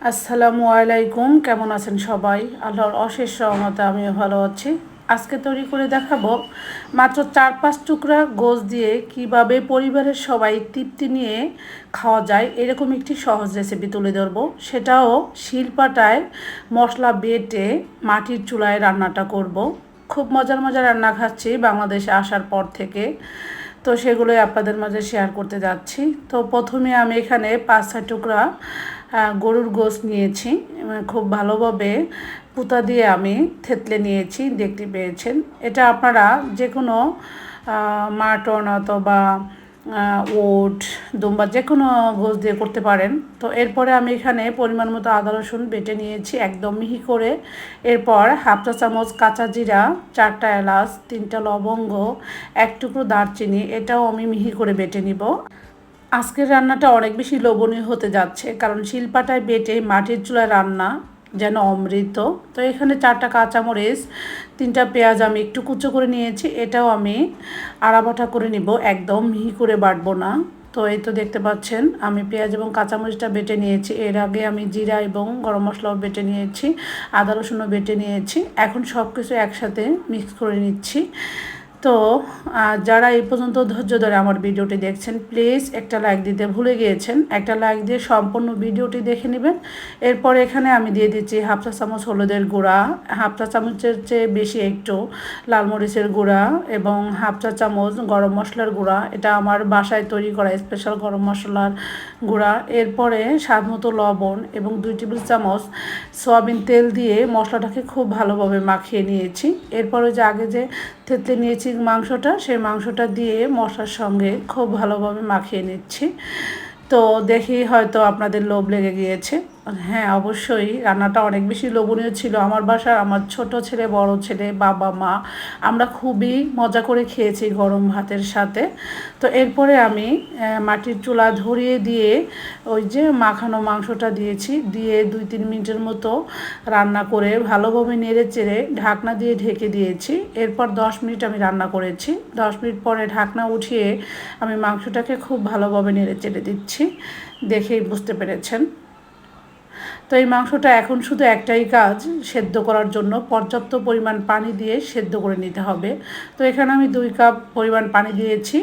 আসসালামু আলাইকুম, কেমন আছেন সবাই? আল্লাহর অশেষ সহমতে আমিও ভালো আছি। আজকে তৈরি করে দেখাবো মাত্র চার পাঁচ টুকরা গোস দিয়ে কীভাবে পরিবারের সবাই তৃপ্তি নিয়ে খাওয়া যায় এরকম একটি সহজ রেসিপি তুলে ধরবো। সেটাও শিলপাটায় মশলা বেটে মাটির চুলায় রান্নাটা করব। খুব মজার মজার রান্না খাচ্ছি বাংলাদেশে আসার পর থেকে। তো সেগুলোই আপনাদের মাঝে শেয়ার করতে যাচ্ছি। তো প্রথমে আমি এখানে পাঁচ ছয় টুকরা গরুর গোস নিয়েছি। খুব ভালোভাবে পুতা দিয়ে আমি থেতলে নিয়েছি, দেখতে পেয়েছেন। এটা আপনারা যে কোনো মাটন অথবা ওট, দুম্বা যে কোনো গোস দিয়ে করতে পারেন। তো এরপরে আমি এখানে পরিমাণ মতো আদা, রসুন বেটে নিয়েছি একদম মিহি করে। এরপর হাফ চা চামচ কাঁচা জিরা, চারটা এলাচ, তিনটা লবঙ্গ, এক টুকরো দারচিনি, এটাও আমি মিহি করে বেটে নিব। আজকের রান্নাটা অনেক বেশি লোভনীয় হতে যাচ্ছে, কারণ শিলপাটায় বেটে মাটির চুলায় রান্না যেন অমৃত। তো এখানে চারটা কাঁচামরিচ, তিনটা পেঁয়াজ আমি একটু কুচো করে নিয়েছি, এটাও আমি আড়াবাটা করে নিব, একদম মিহি করে বাটবো না। তো এই তো দেখতে পাচ্ছেন, আমি পেঁয়াজ এবং কাঁচামরিচটা বেটে নিয়েছি, এর আগে আমি জিরা এবং গরম মশলাও বেটে নিয়েছি, আদা রসুনও বেটে নিয়েছি, এখন সব কিছু একসাথে মিক্স করে নিচ্ছি। তো যারা এই পর্যন্ত ধৈর্য ধরে আমার ভিডিওটি দেখছেন, প্লিজ একটা লাইক দিতে ভুলে গিয়েছেন। একটা লাইক দিয়ে সম্পূর্ণ ভিডিওটি দেখে নেবেন। এরপর এখানে আমি দিয়ে দিচ্ছি হাফ চা চামচ হলুদের গুঁড়া, হাফ চা চামচের চেয়ে বেশি একটু লাল মরিচের গুঁড়া এবং হাফ চা চামচ গরম মশলার গুঁড়া। এটা আমার বাসায় তৈরি করা স্পেশাল গরম মশলার গুঁড়া। এরপরে স্বাদ মতো লবণ এবং দুই টেবিল চামচ সয়াবিন তেল দিয়ে মশলাটাকে খুব ভালোভাবে মাখিয়ে নিয়েছি। এরপরে যে আগে যে থেতলে নিয়েছি মাংসটা, সেই মাংসটা দিয়ে মশার সঙ্গে খুব ভালোভাবে মাখিয়ে নিচ্ছি। তো দেখি হয়তো আপনাদের লোভ লেগে গিয়েছে। হ্যাঁ অবশ্যই। রান্নাটা অনেক বেশি লোভনীয় ছিল। আমার বাসার আমার ছোট ছেলে, বড় ছেলে, বাবা, মা, আমরা খুবই মজা করে খেয়েছি গরম ভাতের সাথে। তো এরপরে আমি মাটির চুলা ধরিয়ে দিয়ে ওই যে মাখানো মাংসটা দিয়েছি। দিয়ে দুই তিন মিনিটের মতো রান্না করে ভালোভাবে নেড়ে চেড়ে ঢাকনা দিয়ে ঢেকে দিয়েছি। এরপর দশ মিনিট আমি রান্না করেছি। দশ মিনিট পরে ঢাকনা উঠিয়ে আমি মাংসটাকে খুব ভালোভাবে নেড়ে চেড়ে দিচ্ছি। দেখেই বুঝতে পেরেছেন। তো এই মাংসটা এখন শুধু একটাই কাজ, সেদ্ধ করার জন্য। পর্যাপ্ত পরিমাণ পানি দিয়ে সেদ্ধ করে নিতে হবে। তো এখানে আমি দুই কাপ পরিমাণ পানি দিয়েছি।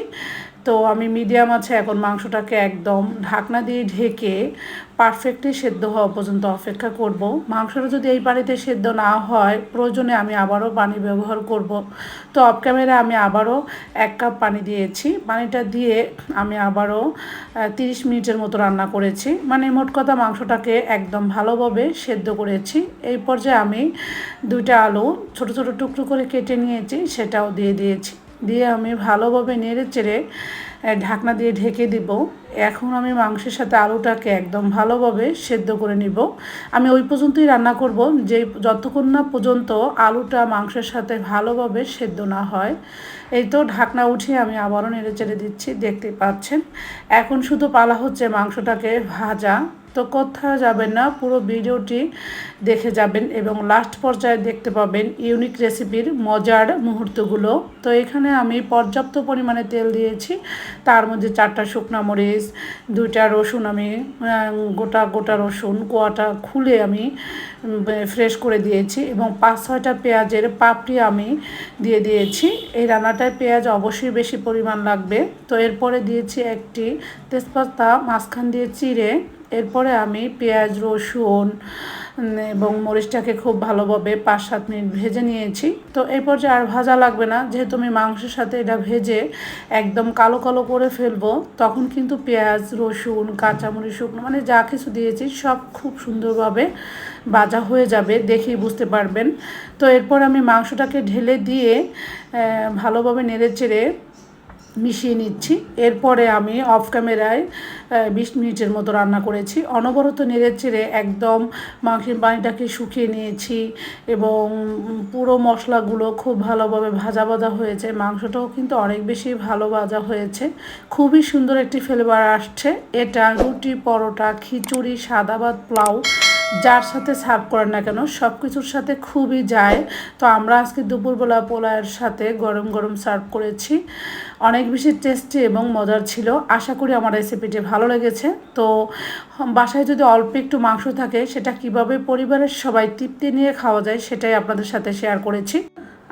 তো আমি মিডিয়াম আছে, এখন মাংসটাকে একদম ঢাকনা দিয়ে ঢেকে পারফেক্টলি সেদ্ধ হওয়া পর্যন্ত অপেক্ষা করব। মাংসটা যদি এই পানিতে সেদ্ধ না হয়, প্রয়োজনে আমি আবারও পানি ব্যবহার করব। তো অফ ক্যামেরা আমি আবারও এক কাপ পানি দিয়েছি। পানিটা দিয়ে আমি আবারও তিরিশ মিনিটের মতো রান্না করেছি। মানে মোট কথা মাংসটাকে একদম ভালোভাবে সেদ্ধ করেছি। এই পর্যায়ে আমি দুইটা আলু ছোট ছোট টুকরো করে কেটে নিয়েছি, সেটাও দিয়ে দিয়েছি। দিয়ে আমি ভালোভাবে নেড়ে চেড়ে ঢাকনা দিয়ে ঢেকে দিব। এখন আমি মাংসের সাথে আলুটাকে একদম ভালোভাবে সেদ্ধ করে নিব। আমি ওই পর্যন্তই রান্না করব, যে যতক্ষণ না পর্যন্ত আলুটা মাংসের সাথে ভালোভাবে সেদ্ধ না হয়। এই তো ঢাকনা উঠিয়ে আমি আবারও নেড়ে চেড়ে দিচ্ছি, দেখতে পাচ্ছেন? এখন শুধু পালা হচ্ছে মাংসটাকে ভাজা। তো কোথাও যাবেন না, পুরো ভিডিওটি দেখে যাবেন এবং লাস্ট পর্যায়ে দেখতে পাবেন ইউনিক রেসিপির মজার মুহূর্তগুলো। তো এখানে আমি পর্যাপ্ত পরিমাণে তেল দিয়েছি, তার মধ্যে চারটা শুকনো মরিচ, দুইটা রসুন আমি গোটা গোটা রসুন, কোয়াটা খুলে আমি ফ্রেশ করে দিয়েছি এবং পাঁচ ছয়টা পেঁয়াজের পাপড়ি আমি দিয়ে দিয়েছি। এই রান্নাটায় পেঁয়াজ অবশ্যই বেশি পরিমাণ লাগবে। তো এরপরে দিয়েছি একটি তেজপাতা, মাঝখান দিয়ে চিড়ে এরপরে আমি পেঁয়াজ, রসুন এবং মরিচটাকে খুব ভালোভাবে পাঁচ সাত মিনিট ভেজে নিয়েছি। তো এই পর্যায়ে আর ভাজা লাগবে না। যেহেতু আমি মাংসের সাথে এটা ভেজে একদম কালো কালো করে ফেলব, তখন কিন্তু পেঁয়াজ, রসুন, কাঁচামরিচ, শুকনো মানে যা কিছু দিয়েছি সব খুব সুন্দরভাবে ভাজা হয়ে যাবে দেখেই বুঝতে পারবেন। তো এরপর আমি মাংসটাকে ঢেলে দিয়ে ভালোভাবে নেড়ে চেড়ে মিশিয়ে নিচ্ছি। এরপরে আমি অফ ক্যামেরায় বিশ মিনিটের মতো রান্না করেছি। অনবরত নেড়ে চেড়ে একদম মাংসের পানিটাকে শুকিয়ে নিয়েছি এবং পুরো মশলাগুলো খুব ভালোভাবে ভাজা ভাজা হয়েছে। মাংসটাও কিন্তু অনেক বেশি ভালো ভাজা হয়েছে। খুবই সুন্দর একটি ফ্লেভার আসছে। এটা রুটি, পরোটা, খিচুড়ি, সাদা ভাত, পোলাও যার সাথে সার্ভ করেন না কেন সব কিছুর সাথে খুবই যায়। তো আমরা আজকে দুপুরবেলা পোলাওয়ের সাথে গরম গরম সার্ভ করেছি। অনেক বেশি টেস্টি এবং মজার ছিল। আশা করি আমার রেসিপিটি ভালো লেগেছে। তো বাসায় যদি অল্প একটু মাংস থাকে, সেটা কীভাবে পরিবারের সবাই তৃপ্তি নিয়ে খাওয়া যায়, সেটাই আপনাদের সাথে শেয়ার করেছি।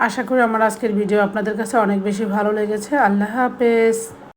আশা করি আমার আজকের ভিডিও আপনাদের কাছে অনেক বেশি ভালো লেগেছে। আল্লাহ হাফেজ।